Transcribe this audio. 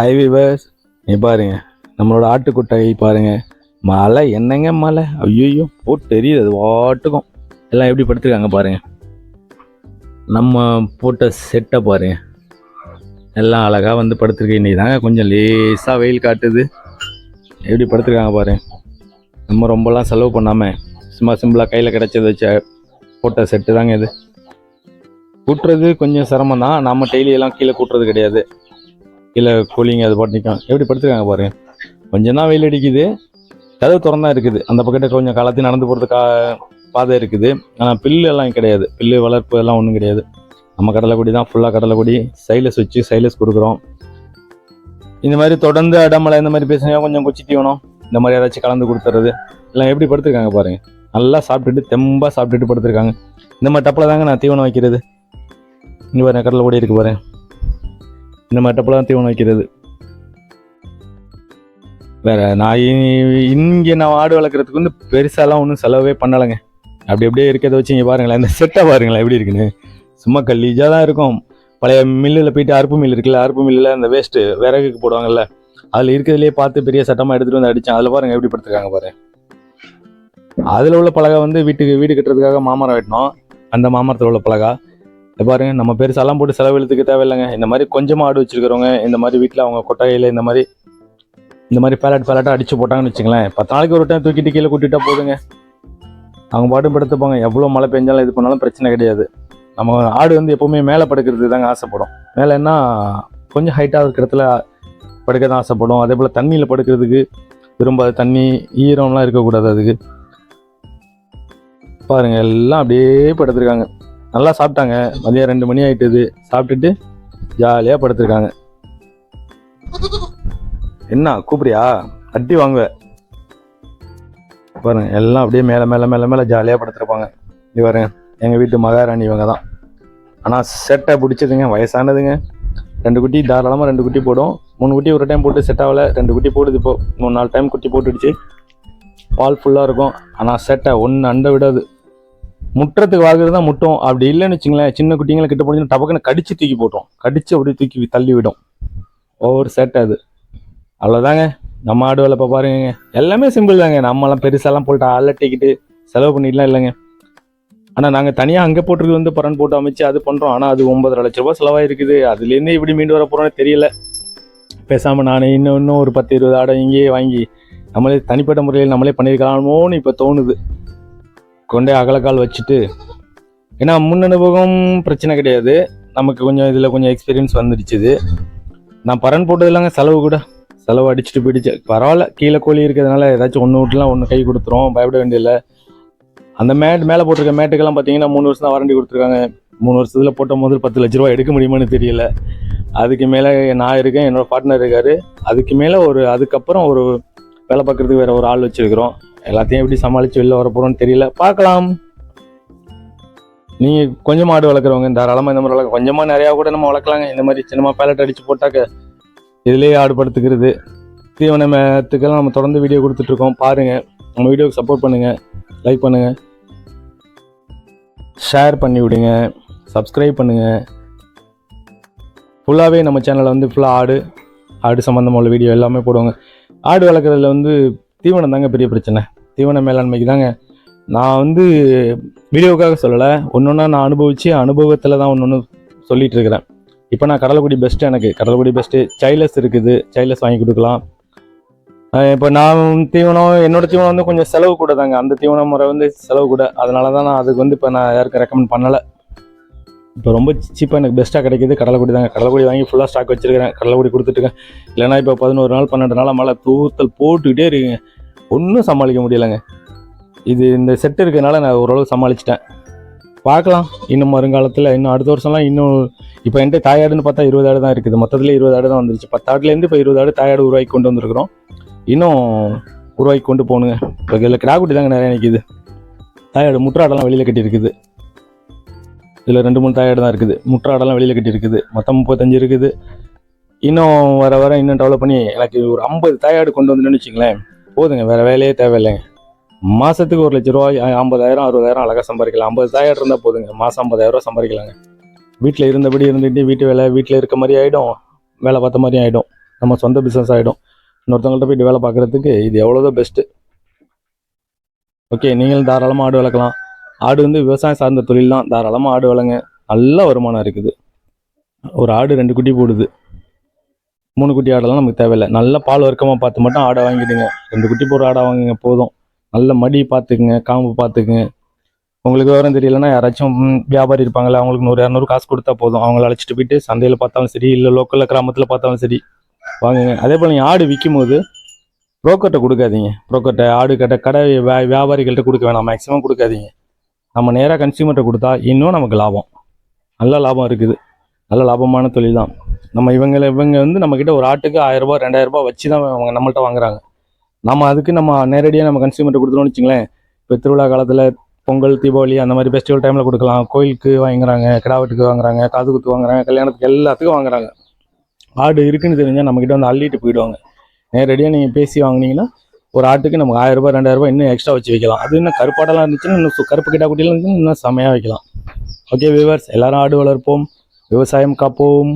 High viewers நீ பாருங்க. நம்மளோட ஆட்டுக்குட்டகை பாருங்க. மழை என்னங்க மழை ஐயோ போட்டு தெரியுது. அது வாட்டுக்கும். எல்லாம் எப்படி படுத்துருக்காங்க பாருங்க. நம்ம போட்ட செட்டை பாருங்க. எல்லாம் அழகாக வந்து படுத்துருக்கு. இன்னைக்கு தாங்க கொஞ்சம் லேசாக வெயில் காட்டுது. எப்படி படுத்துருக்காங்க பாருங்க. நம்ம ரொம்பலாம் செலவு பண்ணாமல் சும்மா சிம்பிளாக கையில் கிடச்சது வச்ச போட்ட செட்டு தாங்க இது. கூட்டுறது கொஞ்சம் சிரமம் தான் நம்ம டெய்லியெல்லாம் கீழே கூட்டுறது கிடையாது. கீழே கூலிங் அது பாட்டிக்கும் எப்படி படுத்துருக்காங்க பாருங்க கொஞ்சம் தான் வெயில் அடிக்குது. கதவு திறந்தா இருக்குது. அந்த பக்கத்தில் கொஞ்சம் காலத்தையும் நடந்து போகிறது கா பாதை இருக்குது. ஆனால் பில்லு எல்லாம் கிடையாது. பில்லு வளர்ப்பு எல்லாம் ஒன்றும் கிடையாது. நம்ம கடலைக்குடி தான் ஃபுல்லாக கடலைக்குடி. சைலஸ் வச்சு சைலஸ் கொடுக்குறோம். இந்த மாதிரி தொடர்ந்து அடமலை இந்த மாதிரி பேசினா கொஞ்சம் குச்சி தீவனம் இந்த மாதிரி ஏதாச்சும் கலந்து கொடுத்துறது. எல்லாம் எப்படி படுத்துருக்காங்க பாருங்க. நல்லா சாப்பிட்டுட்டு தெம்பாக சாப்பிட்டுட்டு படுத்துருக்காங்க. இந்த மாதிரி டப்பில் தாங்க நான் தீவனம் வைக்கிறது. இங்கே பாருங்க கடலை கொடி இருக்கு பாருங்க. இந்த மட்டப்பெல்லாம் தீவனம் வைக்கிறது. வேற நான் இங்கே நான் ஆடு வளர்க்குறதுக்கு வந்து பெருசாலாம் ஒன்றும் செலவே பண்ணலைங்க. அப்படி அப்படியே இருக்கிறத வச்சு இங்கே பாருங்களேன் இந்த செட்டை பாருங்களேன் எப்படி இருக்குன்னு. சும்மா கல்லீஜாக தான் இருக்கும். பழைய மில்லில் போயிட்டு அறுப்பு மில் இருக்குல்ல அறுப்பு மில்லில் அந்த வேஸ்ட்டு விறகுக்கு போடுவாங்கல்ல அதில் இருக்கிறதுலே பார்த்து பெரிய சட்டமாக எடுத்துகிட்டு வந்து அடித்தேன் அதில் பாருங்கள் எப்படி படுத்துருக்காங்க பாரு. அதில் உள்ள பலகை வந்து வீட்டுக்கு வீடு கட்டுறதுக்காக மாமரம் வெட்டினோம். அந்த மாமரத்தில் உள்ள பலகா. இதை பாருங்க நம்ம பெருசாலாம் போட்டு செலவெழுத்துக்கு தேவையில்லைங்க. இந்த மாதிரி கொஞ்சமாக ஆடு வச்சிருக்கிறவங்க இந்த மாதிரி வீட்டில் அவங்க கொட்டகையில் இந்த மாதிரி இந்த மாதிரி பேலட் பேலட்டாக அடிச்சு போட்டாங்கன்னு வச்சுங்களேன் பத்து நாளைக்கு ஒரு டைம் தூக்கிட்டு கீழே கூட்டிட்டா போதுங்க. அவங்க பாட்டும் படுத்துப்பாங்க. எவ்வளோ மழை பெஞ்சாலும் இது பண்ணாலும் பிரச்சனை கிடையாது. நம்ம ஆடு வந்து எப்போவுமே மேலே படுக்கிறது தாங்க ஆசைப்படும். மேலே என்ன கொஞ்சம் ஹைட்டாக இருக்கிற இடத்துல படுக்க தான் ஆசைப்படும். அதே போல் தண்ணியில் படுக்கிறதுக்கு விரும்பாது தண்ணி ஈரம்லாம் இருக்கக்கூடாது அதுக்கு. பாருங்கள் எல்லாம் அப்படியே படுத்துருக்காங்க. நல்லா சாப்பிட்டாங்க. மதியம் ரெண்டு மணி ஆயிட்டுது. சாப்பிட்டுட்டு ஜாலியாக படுத்துருக்காங்க. என்ன கூப்பிடியா அட்டி வாங்குவ. பாருங்க எல்லாம் அப்படியே மேலே மேலே மேலே மேலே ஜாலியாக படுத்துருப்பாங்க. இது பாருங்க எங்கள் வீட்டு மகாராணி இவங்க தான். ஆனால் செட்டை பிடிச்சதுங்க வயசானதுங்க. ரெண்டு குட்டி தாராளமாக ரெண்டு குட்டி போடும். மூணு குட்டி ஒரு டைம் போட்டு செட் ஆகலை. ரெண்டு குட்டி போடுது இப்போ. மூணு நாலு டைம் குட்டி போட்டுடுச்சு. பால் ஃபுல்லாக இருக்கும். ஆனால் செட்டை ஒன்று அண்டை விடாது. முட்டுறதுக்கு வாழ்கிறது தான் முட்டும் அப்படி இல்லைன்னு வச்சுங்களேன் சின்ன குட்டிங்களை கிட்ட போனீங்கன்னா டபக்குன்னு கடிச்சு தூக்கி போட்டோம் கடிச்சு அப்படியே தூக்கி தள்ளி விடும். ஒவ்வொரு செட்டை அது. அவ்வளோதாங்க நம்ம ஆடு வளர்ப்ப பாருங்க எல்லாமே சிம்பிள் தாங்க. நம்மலாம் பெருசாலாம் போட்டு அலட்டிக்கிட்டு செலவு பண்ணிட்டுலாம் இல்லைங்க. ஆனால் நாங்கள் தனியாக அங்கே போட்டிருக்கு வந்து பரன் போட்டு அமைச்சு அது பண்ணுறோம் ஆனால் அது ஒன்பதரை லட்ச ரூபா செலவாக இருக்குது அதுலேருந்து இப்படி மீண்டு வர போகிறோன்னு தெரியல. பேசாமல் நான் இன்னும் இன்னும் ஒரு பத்து இருபது ஆடை இங்கேயே வாங்கி நம்மளே தனிப்பட்ட முறையில் நம்மளே பண்ணியிருக்கலாமோன்னு இப்போ தோணுது. கொண்டே அகலக்கால் வச்சுட்டு ஏன்னா முன் அனுபவம் பிரச்சனை கிடையாது. நமக்கு கொஞ்சம் இதில் கொஞ்சம் எக்ஸ்பீரியன்ஸ் வந்துடுச்சுது. நான் பரன் போட்டது இல்லைங்க செலவு கூட. செலவு அடிச்சுட்டு போயிடுச்சு. பரவாயில்ல கீழே கோழி இருக்கிறதுனால ஏதாச்சும் ஒன்று விட்டுலாம் ஒன்று கை கொடுத்துரும் பயப்பட வேண்டியதில்லை. அந்த மேட் மேலே போட்டிருக்க மேட்டுக்கெல்லாம் பார்த்தீங்கன்னா மூணு வருஷம் தான் வாரண்டி கொடுத்துருக்காங்க. மூணு வருஷத்தில் போட்ட முதல் பத்து லட்ச ரூபா எடுக்க முடியுமான்னு தெரியல. அதுக்கு மேலே நான் இருக்கேன் என்னோட பார்ட்னர் இருக்காரு. அதுக்கு மேலே ஒரு அதுக்கப்புறம் ஒரு வேலை பார்க்குறதுக்கு வேறு ஒரு ஆள் வச்சுருக்கிறோம். எல்லாத்தையும் எப்படி சமாளித்து வெளில வர போகிறோம்னு தெரியல. பார்க்கலாம். நீங்கள் கொஞ்சமாக ஆடு வளர்க்குறவங்க தாராளமாக இந்த மாதிரி வளர்க்க கொஞ்சமாக நிறையா கூட நம்ம வளர்க்கலாங்க. இந்த மாதிரி சின்னமாக பேலட் அடித்து போட்டாக்க இதுலேயே ஆடு படுத்துக்கிறது தீவன நம்ம தொடர்ந்து வீடியோ கொடுத்துட்ருக்கோம். பாருங்கள் நம்ம வீடியோக்கு சப்போர்ட் பண்ணுங்கள் லைக் பண்ணுங்கள் ஷேர் பண்ணி விடுங்க. சப்ஸ்கிரைப் பண்ணுங்கள் ஃபுல்லாகவே நம்ம சேனலில் வந்து ஃபுல்லாக ஆடு ஆடு சம்மந்தமாக உள்ள வீடியோ எல்லாமே போடுவாங்க. ஆடு வளர்க்குறதுல வந்து தீவனம் தாங்க பெரிய பிரச்சனை. தீவன மேலாண்மைக்கு தாங்க. நான் வந்து வீடியோவுக்காக சொல்லலை. ஒன்று ஒன்றா நான் அனுபவித்து அனுபவத்தில் தான் ஒன்று ஒன்று சொல்லிட்டு இருக்கிறேன் இப்போ நான் கடலைக்குடி பெஸ்ட்டு எனக்கு. கடலைக்குடி பெஸ்ட்டு சைலஸ் இருக்குது. சைலஸ் வாங்கி கொடுக்கலாம். இப்போ நான் தீவனம் என்னோட தீவனம் வந்து கொஞ்சம் செலவு கூட தாங்க. அந்த தீவன முறை வந்து செலவு கூட. அதனால தான் நான் அதுக்கு வந்து இப்போ நான் யாருக்கும் ரெக்கமெண்ட் பண்ணலை. இப்போ ரொம்ப சீப்பாக எனக்கு பெஸ்ட்டாக கிடைக்கிது. கடலைக்குடி தாங்க. கடலைக்குடி வாங்கி ஃபுல்லாக ஸ்டாக் வச்சுருக்கேன் கடலைக்குடி கொடுத்துட்டுருக்கேன். இல்லைன்னா இப்போ பதினோரு நாள் பன்னெண்டு நாள் மழை தூத்தல் போட்டுக்கிட்டே இருக்குங்க. ஒன்றும் சமாளிக்க முடியலைங்க. இது இந்த செட் இருக்கிறதுனால நான் ஓரளவு சமாளிச்சிட்டேன். பார்க்கலாம். இன்னும் வருங்காலத்தில் இன்னும் அடுத்த வருஷம்லாம் இன்னும் இப்போ என்கிட்ட தாயாடுன்னு பார்த்தா இருபது ஆடு தான் இருக்குது. மொத்தத்தில் இருபது ஆடு தான் வந்துருச்சு. பத்து ஆடுலேருந்து இப்போ இருபது ஆடு தாயாடு உருவாக்கி கொண்டு வந்திருக்கிறோம். இன்னும் உருவாக்கி கொண்டு போகணுங்க. இப்போ இதில் கிடாக்குட்டி தாங்க நிறைய நிற்கிது தாயாடு முற்றாடெல்லாம் வெளியில் கட்டியிருக்குது. இதில் ரெண்டு மூணு தாயாடு தான் இருக்குது. முற்றாடெல்லாம் வெளியில் கட்டி இருக்குது மொத்தம் முப்பத்தஞ்சு இருக்குது. இன்னும் வர வர இன்னும் டெவலப் பண்ணி எனக்கு ஒரு ஐம்பது தாயாடு கொண்டு வந்துன்னு வச்சுங்களேன் போதுங்க வேறு வேலையே தேவையில்லைங்க. மாதத்துக்கு ஒரு லட்ச ரூபாய் ஐம்பதாயிரம் அறுபதாயிரம் அழகாக சம்பாதிக்கலாம். ஐம்பது தாயாடு இருந்தால் போதுங்க. மாதம் ஐம்பதாயிரரூவா சம்பாதிக்கலாங்க. வீட்டில் இருந்தபடி இருந்துட்டு வீட்டு வேலை வீட்டில் இருக்க மாதிரி ஆகிடும் வேலை பார்த்த மாதிரி ஆகிடும் நம்ம சொந்த பிஸ்னஸ் ஆகிடும் இன்னொருத்தவங்கள்ட்ட போயிட்டு வேலை பார்க்குறதுக்கு இது எவ்வளோதோ பெஸ்ட்டு ஓகே நீங்களும் தாராளமாக ஆடு வளர்க்கலாம். ஆடு வந்து விவசாயம் சார்ந்த தொழில் தான் தாராளமாக ஆடு வளங்க. நல்ல வருமானம் இருக்குது. ஒரு ஆடு ரெண்டு குட்டி போடுது. மூணு குட்டி ஆடெல்லாம் நமக்கு தேவையில்லை. நல்ல பால் வர்க்கமாக பார்த்து மட்டும் ஆடை வாங்கிடுங்க. ரெண்டு குட்டி போடுற ஆடை வாங்குங்க போதும். நல்ல மடி பார்த்துக்குங்க காம்பு பார்த்துக்குங்க. உங்களுக்கு விவரம் தெரியலன்னா யாராச்சும் வியாபாரி இருப்பாங்களே அவங்களுக்கு நூறு இரநூறு காசு கொடுத்தா போதும். அவங்கள அழைச்சிட்டு போயிட்டு சந்தையில் பார்த்தாலும் சரி இல்லை லோக்கலில் கிராமத்தில் பார்த்தாலும் சரி வாங்குங்க. அதே போல் நீங்கள் ஆடு விற்கும் போது புரோக்கர்கிட்ட கொடுக்காதீங்க. புரோக்கர்கிட்ட ஆடு கட்ட கடை வியாபாரிகள்கிட்ட கொடுக்க வேணாம். மேக்ஸிமம் கொடுக்காதீங்க. நம்ம நேராக கன்சியூமர்கிட்ட கொடுத்தா இன்னும் நமக்கு லாபம். நல்ல லாபம் இருக்குது. நல்ல லாபமான தொழில் தான். நம்ம இவங்க இவங்க வந்து நம்மக்கிட்ட ஒரு ஆட்டுக்கு ஆயிரரூபா ரெண்டாயிரரூபா வச்சு தான் அவங்க நம்மள்ட்ட வாங்குறாங்க. நம்ம அதுக்கு நம்ம நேரடியாக நம்ம கன்சியூமர்கிட்ட கொடுத்துருவோம்னு வச்சுங்களேன். இப்போ திருவிழா காலத்தில் பொங்கல் தீபாவளி அந்த மாதிரி ஃபெஸ்டிவல் டைமில் கொடுக்கலாம். கோயிலுக்கு வாங்குறாங்க கிடாவட்டுக்கு வாங்குறாங்க காது குத்து வாங்குறாங்க கல்யாணத்துக்கு எல்லாத்துக்கும் வாங்குறாங்க. ஆடு இருக்குன்னு தெரிஞ்சால் நம்மக்கிட்ட வந்து அள்ளிட்டு போயிடுவாங்க. நேரடியாக நீங்கள் பேசி வாங்கினீங்கன்னா ஒரு ஆட்டுக்கு நமக்கு ஆயிரம் ரூபாய் ரெண்டாயிரம் ரூபாய் இன்னும் எக்ஸ்ட்ரா வச்சு வைக்கலாம். அது இன்னும் கருப்பாடெல்லாம் இருந்துச்சுன்னா இன்னும் கருப்பு கிட்டா குட்டிலாம் இருந்துச்சுன்னா இன்னும் செமையாக வைக்கலாம். ஓகே வியூவர்ஸ் எல்லாரும் ஆடு வளர்ப்போம். விவசாயம் காப்போம்.